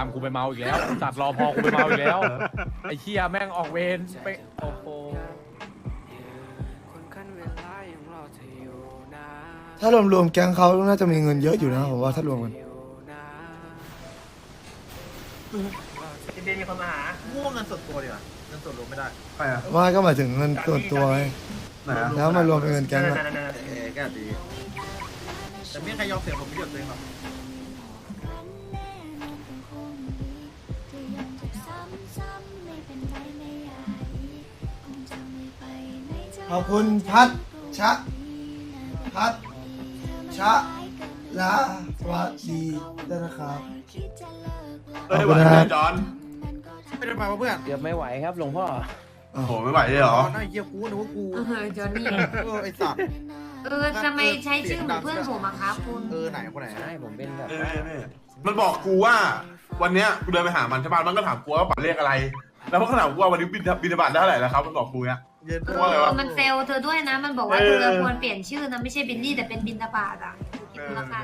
ามกูไปเมาอีกแล้วจัดรอพอกูไปเมาอีกแล้ว ไอ้เฮียแม่งออกเวรไปโอ้โหถ้ารวมรวมๆแก๊งเขาน่าจะมีเงินเยอะอยู่นะผมว่าถ้ารวมกันเดนมีคนมาหาง่วงเงินส่วนตัวดีกว่าเงินส่วนรวมไม่ได้ไปอะว่าก็หมายถึงเงินส่วนตัวไงไหนอะแล้วมารวมเป็นเงินแก๊งอะนั่นๆๆเออแก็ดีแต่ไม่มีใครยอมเสียผมไม่หยุดเลยหรอ ขอบคุณพัดชะ พัดชะลาสวัสดีด้วยนะครับเฮ้ยขอบไหวคุณไหคมรับ จอนไม่ได้ไปว่าเพื่อนเกือบไม่ไหวครับหลวงพ่อ โอ้โหไม่ไหวเลยเหรอตอนนั้นไอ้เหี้ยกูนึกว่ากูเออจอนนี่ เออไอ้สัตว์เออทำไมใช้ชื่อเหมือนเพื่อนผมอะครับคุณ เออไหนคนไหนใช่ผมเป็นแบบ เอ้ยเอ้ยมันบอกกูว่า วันเนี้ยกูเดินไปหามันใช่ป่ะมันก็ถามกูว่าปัดเลขอะไร แล้วมันก็ถามกูว่าวันนี้บินบินบาทได้เท่าไหร่แล้วครับมันบอกกูเนี้ยเย็นเอว่าอะไรวะอมันเซลเธอด้วยนะ มันบอกว่าเอเธออควรเปลี่ยนชื่อนะ ไม่ใช่บินนี่แต่เป็นบินตาบาดอะคิดดูละกั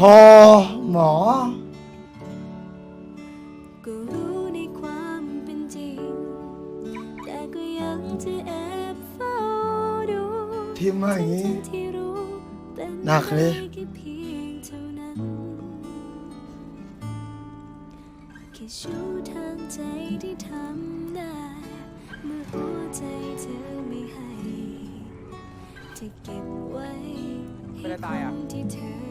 ฮอหมอ ก็รู้ในความเป็นจริง แต่ก็ยังจะแอบเฝ้าดูทีมมาอย่างนี้ทั้ๆที่รู้เป็นหนักเลยแค่เพียงเท่านั้นแค่ชูทางใจที่ทำได้ เมื่อหัวใจเธอไม่ให้ จะเก็บไว้ไม่ได้ตายอะให้คนที่เธอ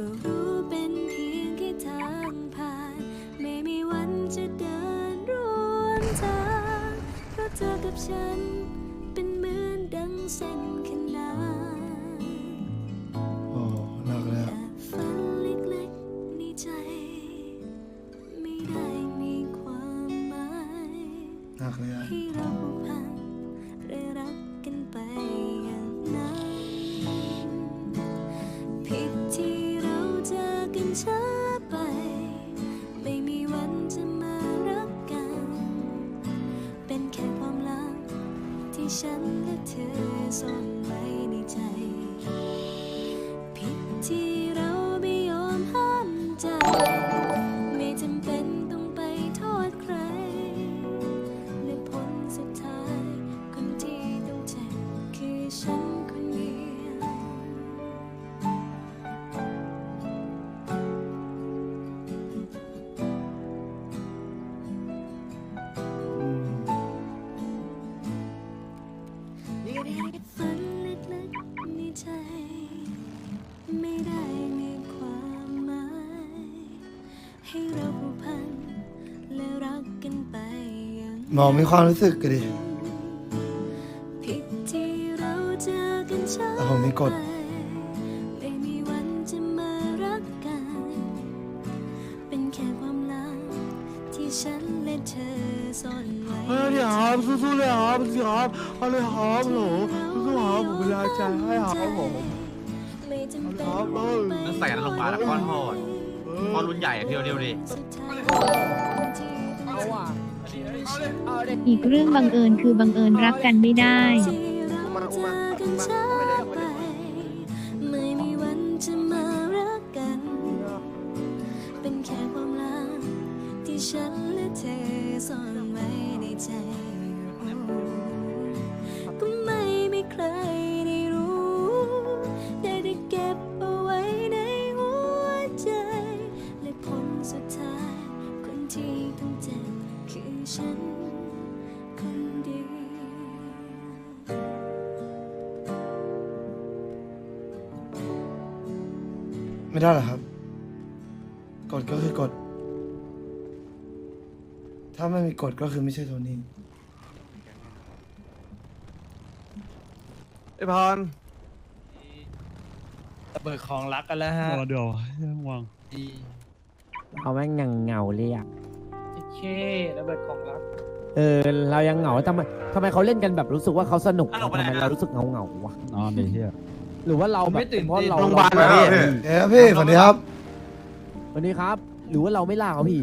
ก็รู้เป็นเพียงแค่ทางผ่าน ไม่มีวันจะเดินร่วมทางเพราะเธอกับฉันเป็นเหมือนดังเส้น ซ่อนไว้ในใจผิดที่เราไม่ยอมห้ามใจ อย่างหมอมีความรู้สึกกันดิผิดที่เราเจอกันช้าแต่ผมมีกฎไปไม่มีวันจะมารักกันเป็นแค่ความลับที่ฉันและเธอซ่อนไว้เฮ้ยเดี๋ยวครับสู้ๆเลยครับสิครับเอาเลยครับโหลสู้ๆครับผมเวลาใจให้ครับผมไม่จำเป็นครับเออต้องใส่กันลงมาแล้วก้อนโหดพอรุ่นใหญ่อะพี่เอาเดียวดิสุดท้ายคนที่ต้องเอาว่ะเอีกเรื่องบังเอิญคือบังเอิญรักกันไม่ได้ ไม่ได้หรอครับ กฎก็คือกฎ ถ้าไม่มีกฎก็คือไม่ใช่โทนี่ ไอพรเบิกของรักกันแล้วฮะ เดี๋ยวง่วงเขาแม่งยังเหงาเลยอะเคแล้วเบิกของรัก เออ เรายังเหงาทำไมทำไมเขาเล่นกันแบบรู้สึกว่าเขาสนุกทำไมเรารู้สึกเหงาเหงาๆวะนอนเลยเฮีย หรือว่าเราแบบเพราะเราโรงพยาบาลเอ้ยพี่สวัสดีครับ วันนี้ครับ หรือว่าเราไม่ล่าเขาพี่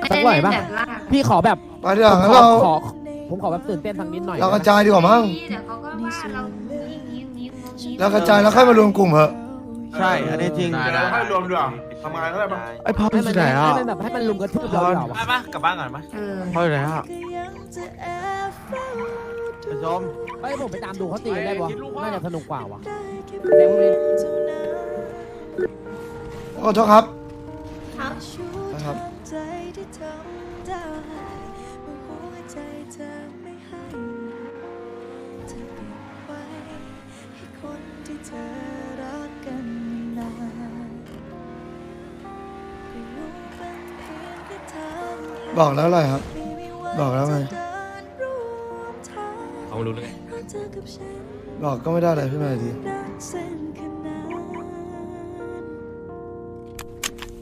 ไม่สักได้หน่อยเล่นปะแบบลากพี่ขอแบบไปดีกว่าผมงั้นขอเรา ขอผมขอแบบตื่นเต้นสักนิดหน่อยเรากระจายดีกว่ามั้ง เดี๋ยวเขาก็ว่าเรางี้งี้งี้งี้เรากระจายแล้วค่อยมารวมกลุ่มเหอะ ใช่ อันนี้จริง ได้เดี๋ยวเราให้รวมดีกว่าทำงานก็ได้ปะไอพรให้อมันยู่ไหนอะให้มันแบบให้มันลุมกระทืบเราดีกว่าไปวะปะกลับบ้านก่อนไหมเออพรอยู่ไหนอะไป ชม เฮ้ยผมไปตามดูเขาตีกันได้ปะกินลูกว่าน่าจะสนุกกว่าวะแต่พวกนี้ขอโทษครับ ครับนะครับใจที่ทำได้เมื่อหัวใจเธอไม่ให้เธอเก็บไว้ให้คนที่เธอรักกันนานก็รู้เป็นเพียงแค่ทางบอกแล้วอะไรครับไม่มีวันบอกแล้วไง เอารู้เลยเพราะเธอกับฉันบอกก็ไม่ได้อะไรพี่มาดีรักเส้นขนาน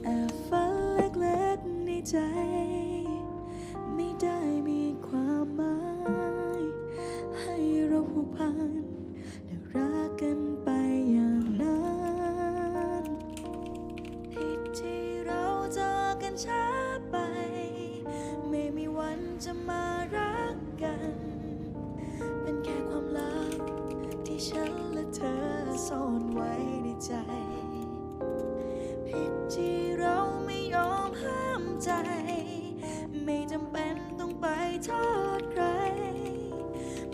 แอบฝันเล็กๆในใจไม่ได้มีความหมายให้เราผูกพันและรักกันไปอย่างนั้นผิดที่เราเจอกันช้าไป ไม่มีวันจะมารัก ใจ ผิดที่เราไม่ยอมห้ามใจ ไม่จำเป็นต้องไปโทษใคร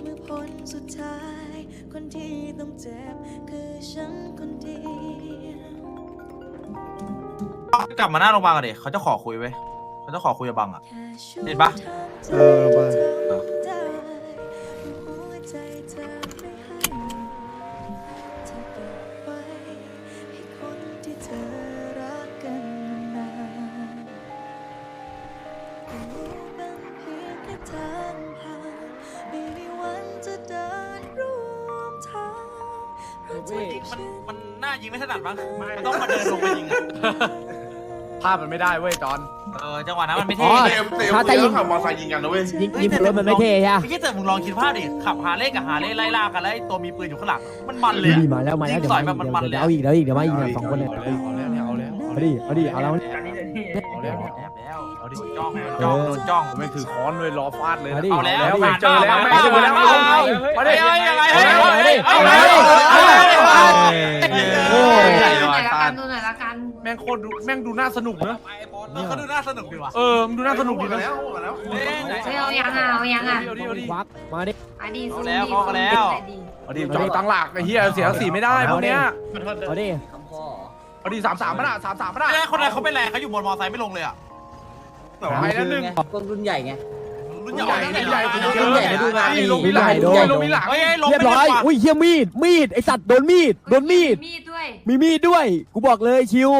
เมื่อผลสุดท้าย คนที่ต้องเจ็บคือฉันคนเดียวกลับมาหน้าโรงพยาบาลก่อนดิเขาจะขอคุยไว้ยเขาจะขอคุยกับบังอะ เห็นปะ เออไป ยิงไม่ถนัดมั้งมันต้องมาเดินลงไปยิงอะภาพมันไม่ได้เว้ยจอน เออจังหวะนั้นมันไม่อ๋เท่อเตะเตะถ้าเตะจะยิต้องงขับมอเตอร์ไซค์ยิงกันนะเว้ยยิงยิงรถมันไม่เท่ใช่ปะไม่ใช่แต่มึงลองคิดภาพดิขับฮาร์เลย์กับฮาร์เลย์ไล่ล่ากันแล้วไอ้ตัวมีปืนอยู่ข้างหลังมันมันเลยดีอะมาแล้วมาแล้วยิเดี๋งยวต่อยมาแบบมันๆเลยเดี๋ยวเอาอีกเดี๋ยวอีกเดี๋ยวมาอีกเนี่ยสองคนเนี่ยเอาแล้วเนี่ยเอาแล้วเอาดิเอาดิเอาแล้วการนี้เลยพี่เอาแล้วแอบแล้ว เอาดิ จ้องเอจ้องอโดนจ้องผมไม่ถือค้อนเลยรอฟาดเลยเอาดิเอาแล้วแม่งเจอแล้วเอาแม่งเจอแล้วเอาแล้วมาดิเอายังไงเอาแล้วเอาแล้วเอาแล้วเอาแล้วโอ้ดูยหน่อยละกันดูหน่อยละกันแม่งโคตรดูแม่งดูน่าสนุกเนอะเออเขาดูน่าสนุกดีว่ะเออมันดูน่าสนุกดีกันะแล้วกันแล้วเล่นไหนเฮ้ยเอายังอะเอายังอะเอาดิเอาดิควักมาดิอะดีเอาสู้แล้วดีเอาแล้วแต่ดีเอาดิจอตั้งหลักไอ้เหี้ยเสียสีไม่ได้พวกเนี้ยเอาดิเอาดิสามสามมาละสามสามมาละไม่ได้คนนั้นเขาเป็นไรเขาอยู่บนมอไซค์ไม่ลงเลยอะ ไปแล้วหนึ่งคนรุ่นใหญ่ไง รุ่นใหใหญ่ญ่ใหญ่รุ่นใหญ่ใหญ่ใหญ่ดูงานนี่ลงมีมีหหลัลางยโดนลงมีหลังเฮ้ยลงเรียบไม่ร้อยลงว่ะอุ้ยเฮียมีด มีด ไอสัตว์โดนมีด โดนมีด มีดด้วย มีมีดด้วย กูบอกเลยชิว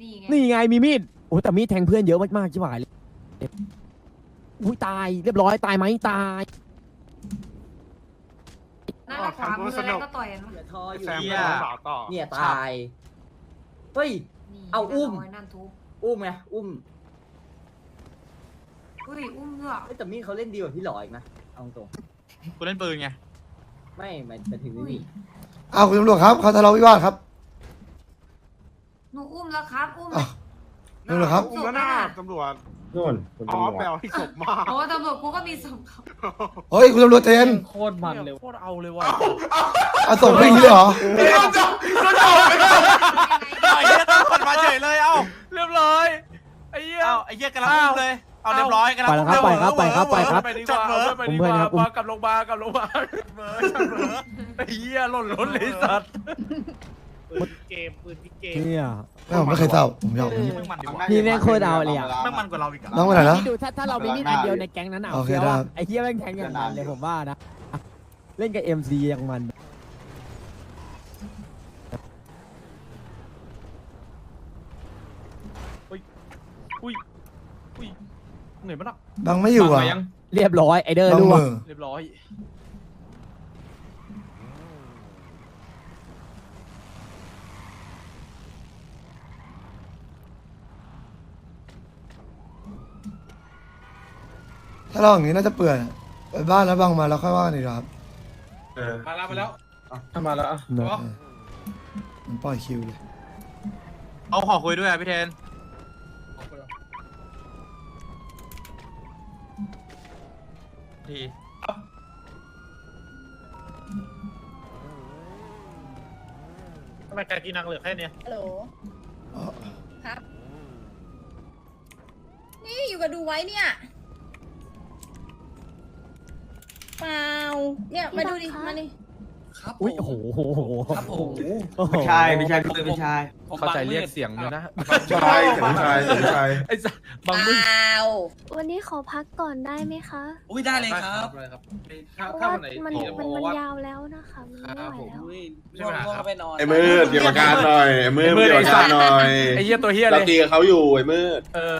นี่ไงนี่ไงมีมีด โอ้แต่มีดแทงเพื่อนเยอะมากๆชิบหายเลยอุ้ยตายเรียบร้อยตายไหมตายน่าจะขวามือแล้วก็ต่อยกันวะแซมเนี่ยเนี่ยตาย เฮ้ยนี่ เอาอุ้มไนั่นทุบอุ้มไงอุ้มอุ้ยอุ้มด้วยเฮ้ยแต่มี่เขาเล่นดีกว่าพี่หลออีกนะเอาตรงกูเล่นปืนไงๆไม่หมายถึงอุ้ย นี่อ้าวคุณตำรวจครับเขาทะเลาะวิวาทครับหนูอุ้มแล้วครับ อุ้มอ้าวตำรวจครับ อุ้มแล้วหน้าตำรวจนู่นอ๋อแปลว่าที่ศพมาก โอ้ตำรวจกูก็มีศพเขาเฮ้ยคุณตำรวจเทนโคตรมันเลยโคตรเอาเลยว่ะ เอาส่งไปอย่างนี้เลยเหรอ มาเฉยเลยเอ้าเรียบร้อยไอ้เหี้ย เอ้าไอ้เหี้ยกำลังอุ้มเลย เอาเรียบร้อยกำลังไปแล้วครับไปครับไปครับ ไปครับไปดีกว่าเอาไปดีกว่ามากับโรงพยาบาลกับโรงพยาบาลเบอร์จับเบอร์ไอ้เหี้ยหล่นล้นเลยสัตว์เกมปืนพี่เกมเนี่ย ไม่ผมไม่เคยเศร้าผมยอมนี่มึงมันดีกว่านี่แม่งโคตรเอาเลยอะแม่งมันกว่าเราอีกอะน้องไปไหนนะคิดดูถ้าถ้าเรามีมีดอันเดียวในแก๊งนั้นอะโอเคเฟี้ยวได้อะไอ้เฮียแม่งแทงอย่างมันเลยผมว่านะ เล่นกับเอ็มซีอย่างมัน อุ้ยอุ้ย เหนื่อยมั้ยล่ะบังไม่อยู่อะบังมายังเรียบร้อยไอเดอร์บังรั่วมือเรียบร้อยถ้าเราอย่างนี้น่าจะเปื่อยไปบ้านแล้วบังมาแล้วค่อยว่ากันอีกครับเออมาแล้วมาแล้วมาแล้วอะเนอะมันปล่อยคิวเลยเอาขอคุยด้วยอะพี่เทน ทีทำไมการกินนังเหลือแค่เนี้ยฮัลโหลอ๋อครับ นี่อยู่กับดูไว้เนี่ย เปล่า เนี่ย มาดูดิมาดิอุ้ยโอ้โหโอ้โหครับผม โอ้โหไม่ใช่ไม่ใช่พี่ไม่ใช่ เข้าใจเรียกเสียงเลยนะชายเสียงชายเสียงชายไอ้สัส บางมึงเปล่าวันนี้ขอพักก่อนได้ไหมคะ อุ้ยได้เลยครับเพราะว่ามันมันมันยาวแล้วนะคะมันไม่ไหวแล้วใช่ไหมครับไอ้มืดเกี่ยวกับการหน่อยไอ้มืดไอ้มืด เกี่ยวกับการหน่อยไอ้เหี้ยตัวเหี้ยเลเรายตีกับเขาอยู่ไอ้มืดเออ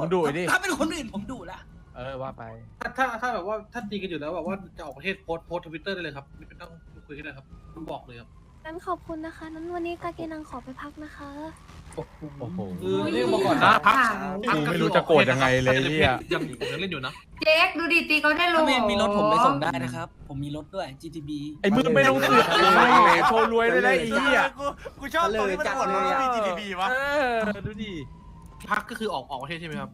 มึงดุไอ้ดิถ้าเป็นคนอื่นผมดุละเออว่าไป ถ้าถ้าถ้าแบบว่าถ้าตีกันอยู่แล้วแบบว่าจะออกประเทศโพสต์โพสทวิตเตอร์ได้เลยครับไม่ต้องคุยกันเลยครับผมบอกเลยครับ งั้นขอบคุณนะคะ นั้นวันนี้กาเกนังขอไปพักนะคะ โอ้โห คือเรียกมาก่อนนะพักพักไม่รู้จะโกรธยังไงเลยเหี้ยยังยังเล่นอยู่นะเจ๊กดูดิตีเขาได้ลงมีรถผมไปส่งได้นะครับ ผมมีรถด้วย GTB ไอ้มือไม่ต้องเสือกเลยโชว์รวยเลยนะไอ้เหี้ยกูกูชอบตรงที่มันกดว่ามี GTB วะเออดูดิพักก็คือออกออกประเทศใช่ไหมครับ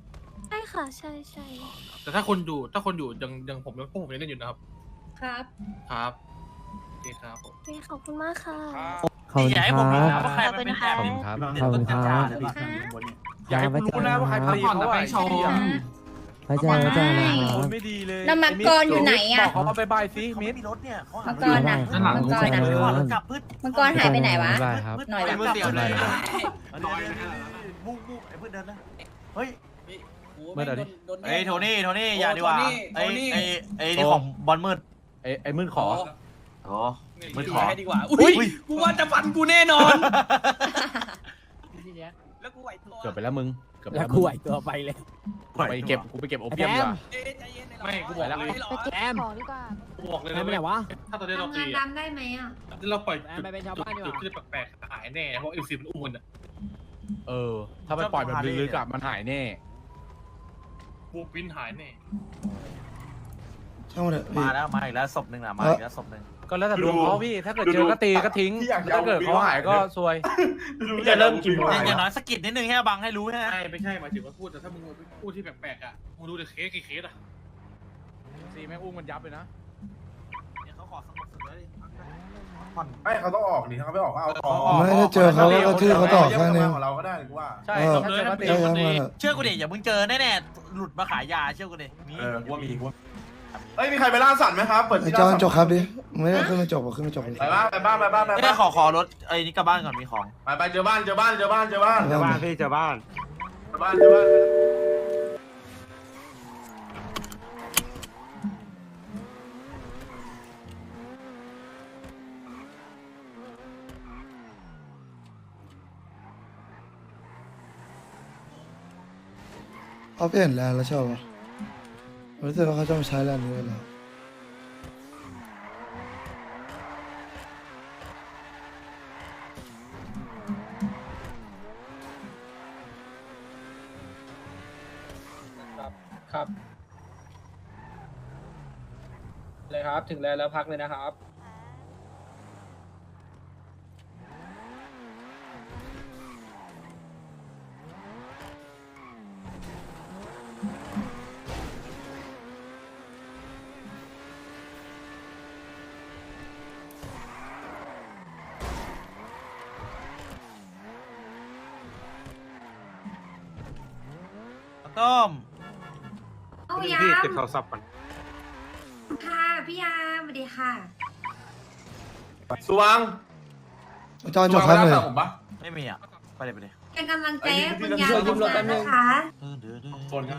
ใช่ค่ะ ใช่ใช่แต่ถ้าคนอยู่ถ้าคนอยู่ยังยังผมยังพวกผมยังเล่นอยู่นะครับ ครับ ครับโอเคครับผม โอเคขอบคุณมากค่ะข อบคุณอย่าให้คผมรู้รันะบ ว่าใครมันเป็นแบบขอบนี้คุณครับ ขอบคุณครับ อย่าให้กูรู้นะว่าใครตีเขาอะไอ้เหี้ยพระเจ้าพระเจ้านะคครันบไม่ดีเลยแล้วมังกรอยู่ไหนอะ บอกเขาว่าบายบายสิมิดมีรถเนี่ยเขามัหางกรน่ะด้านหลังมังกรด้านหลัน่ะงรถกลับพืชมังกรหายไปไหนวะได้ครับ หน่อยละมือเสียวเลยได้ครับบุกบุกไอ้พืชเดินนะเฮ้ยเมื่อไหร่ดิไอ้โทนี่โทนี่อย่าดีกว่าไอ้ไอ้ไอ้นี่ของบอลมืดไอ้ไอ้มืดขอโอ้ มืดขอ ให้ดีกว่า อุ้ยกูว่าจะฟันกูแน่นอน แล้วกูไหวตัวเกือบไปแล้วมึง เกือบไปแล้แล้ววกูมึงไหวตัวไปเลย ไปเก็บกูไปเก็บโอเปียมดีกว่าไม่กูบอกเลยแอมกูบอกเลยแอนะมไปไหนวะ ถ้าตอนนี้เราทำตีงานดำได้ไหมอะ เราปล่อยแอมไปเป็นชาวบ้านดีกจุดว่า ที่แปลกๆหายแน่เพราะเอลซีมันอุ้มมันอะเออ ถ้าไปปล่อยแบบลึกๆอะมันหายแน่ บูปินหายแน่ ช่างมันเถอะพี่มาแล้วมาอีกแล้วศพหนึ่งนะมาอีกแล้วศพหนึ่ง ก็แล้วแต่ดวงเขาพี่ ถ้าเกิดเจอก็ตีก็ทิ้งพี่อยากจะถ้าเอาเกิดเขาหายก็ซวย จะเริ่มกินอย่างน้อยสกิดนิดนึงให้บังให้รู้ใช่ไหมใช่ไม่ใช่หมายถึงว่าพูดแต่ถ้ามึงพูดที่แปลกๆอะมึงดูแต่เคสกี่เคสอะซีแม่งอุ้มมันยับเลยนะเขาขอสงบสุดเลยไม่เขาต้องออกนี่ถ้าเขาไม่ออกก็เอาต่อไม่ได้เจอเขาก็กระทืบเขาต่อแค่นึง ของเราก็ได้กูว่า ใช่เออ ถ้าเจอก็ตีใช่ครับมันอะเชื่อกูดิอย่ามึงเจอแน่ๆหลุดมาขายยาเชื่อกูดิมี เออกูว่ามีกูว่า เฮ้ยมีใครไปล่าสัตว์ไหมครับ เปิดไอ้ที่จอล่านสัตว์จบครับดิไม่ได้ขึ้นมาจบอะขึ้นมาจบเลยไปบ้านไปบ้านไปบ้านไปไม่บ้าได้นขอขอรถไอ้นี่กลับบ้านก่อนมีของ ไปไปเจอบ้านเจอบ้านเจอบ้านเจอบ้านเจอบ้านพี่เจะบ้านเจอบ้านเจอบ้านเขาเปลี่ยนแลนด์แล้วชอบอะ รู้สึกว่าเขาจะมาใช้แลนด์นี้แล้วครับ เลยครับ ถึงแล้วแล้วพักเลยนะครับ ต้มเอายาพี่มเก็บโทรศัพท์ก่อนค่ะพี่ยามสวัสดีค่ะสว่างอาจารย์จบครับเลยสว่างไปล่าสัตว์ผมปะไม่มีอะไปเลยไปเลยเป็นกำลังใจให้คุณไอ้ยานี่มพี่ทำงานนะคะเออเดือดคนครับ